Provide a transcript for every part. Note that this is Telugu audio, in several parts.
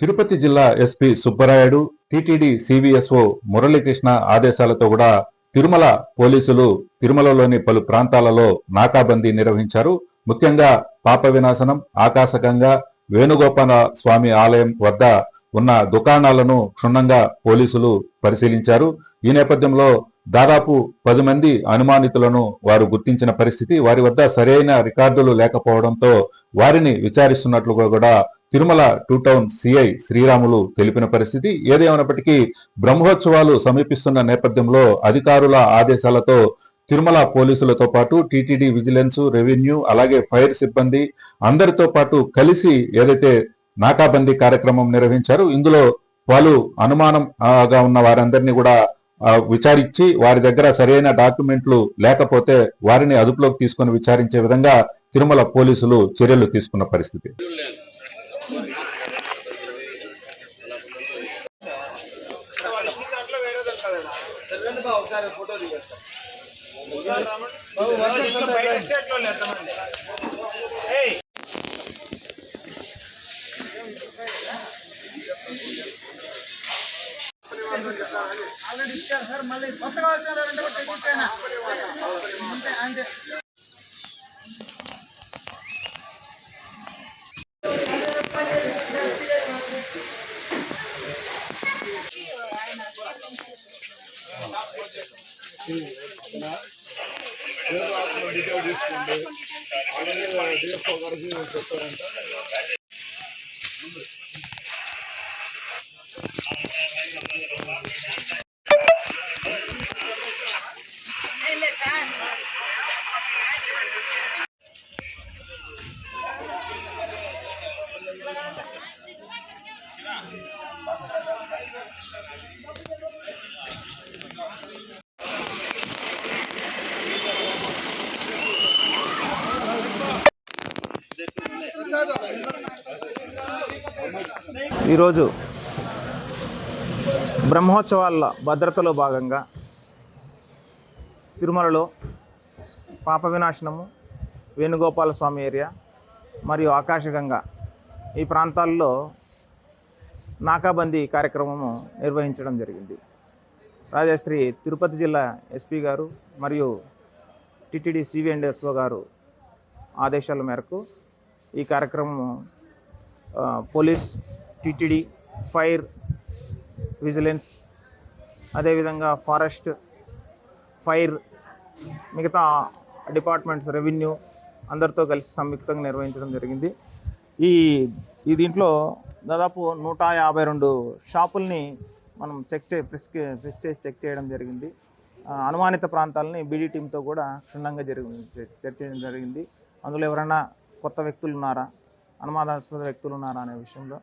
తిరుపతి జిల్లా SP Subbarayudu TTD CVSO Muralikrishna ఆదేశాలతో కూడా తిరుమల పోలీసులు తిరుమలలోని పలు ప్రాంతాలలో నాకాబందీ నిర్వహించారు. ముఖ్యంగా పాప వినాశనం ఆకాశగంగా వేణుగోపాల స్వామి ఆలయం వద్ద ఉన్న దుకాణాలను క్షుణ్ణంగా పోలీసులు పరిశీలించారు. ఈ నేపథ్యంలో దాదాపు పది మంది అనుమానితులను వారు గుర్తించిన పరిస్థితి. వారి వద్ద సరైన రికార్డులు లేకపోవడంతో వారిని విచారిస్తున్నట్లుగా కూడా Tirumala two town CI Sriramulu తెలిపిన పరిస్థితి. ఏదేమైనప్పటికీ బ్రహ్మోత్సవాలు సమీపిస్తున్న నేపథ్యంలో అధికారుల ఆదేశాలతో తిరుమల పోలీసులతో పాటు టీటీడీ విజిలెన్స్ రెవెన్యూ అలాగే ఫైర్ సిబ్బంది అందరితో పాటు కలిసి ఏదైతే నాకాబందీ కార్యక్రమం నిర్వహించారు ఇందులో వాళ్ళు అనుమానంగా ఉన్న వారందరినీ కూడా విచారించి వారి దగ్గర సరైన డాక్యుమెంట్లు లేకపోతే వారిని అదుపులోకి తీసుకొని విచారించే విధంగా తిరుమల పోలీసులు చర్యలు తీసుకున్న పరిస్థితి. వెళ్ళండి బాబు ఒకసారి ఫోటో దిగేస్తా. ఆల్రెడీ ఇచ్చారు సార్ మళ్ళీ కొత్తగా వచ్చారు అంటే కూడా తెచ్చిచ్చాను అంతే అంతే ఈరోజు బ్రహ్మోత్సవాల భద్రతలో భాగంగా తిరుమలలో పాప వినాశనము వేణుగోపాల స్వామి ఏరియా మరియు ఆకాశగంగా ఈ ప్రాంతాల్లో నాకాబందీ కార్యక్రమము నిర్వహించడం జరిగింది. రాజశ్రీ తిరుపతి జిల్లా ఎస్పీ గారు మరియు టిటిడి సివి అండ్ ఎస్ఓ గారు ఆదేశాల మేరకు ఈ కార్యక్రమం పోలీస్ టిటిడి ఫైర్ విజిలెన్స్ అదేవిధంగా ఫారెస్ట్ ఫైర్ మిగతా డిపార్ట్మెంట్స్ రెవెన్యూ అందరితో కలిసి సంయుక్తంగా నిర్వహించడం జరిగింది. ఈ ఈ దీంట్లో దాదాపు నూట యాభై రెండు షాపుల్ని మనం చెక్ చే ప్రెస్ ప్రెస్ చేసి చెక్ చేయడం జరిగింది. అనుమానిత ప్రాంతాలని బీడీ టీంతో కూడా క్షుణ్ణంగా జరిగి చర్చించడం జరిగింది. అందులో ఎవరైనా కొత్త వ్యక్తులు ఉన్నారా? అనుమానాస్పద వ్యక్తులు ఉన్నారా అనే విషయంలో.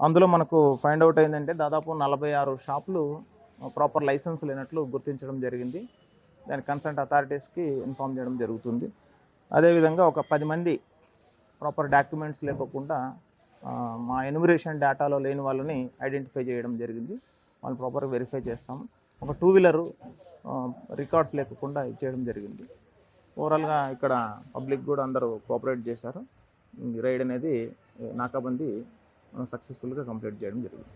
అందులో మనకు ఫైండ్ అవుట్ అయిందంటే దాదాపు నలభై ఆరు షాపులు ప్రాపర్ లైసెన్స్ లేనట్లు గుర్తించడం జరిగింది. దాని కన్సల్ట్ అథారిటీస్కి ఇన్ఫామ్ చేయడం జరుగుతుంది. అదేవిధంగా ఒక పది మంది ప్రాపర్ డాక్యుమెంట్స్ లేకోకుండా మా ఎన్యూమరేషన్ డేటాలో లేని వాళ్ళని ఐడెంటిఫై చేయడం జరిగింది. వాళ్ళు ప్రాపర్గా వెరిఫై చేస్తాం ఒక టూ వీలరు రికార్డ్స్ లేకుండా ఇచ్చేయడం జరిగింది. ఓవరాల్గా ఇక్కడ పబ్లిక్ కూడా అందరూ కోఆపరేట్ చేశారు. రైడ్ అనేది నాకాబంది సక్సెస్ఫుల్గా కంప్లీట్ చేయడం జరిగింది.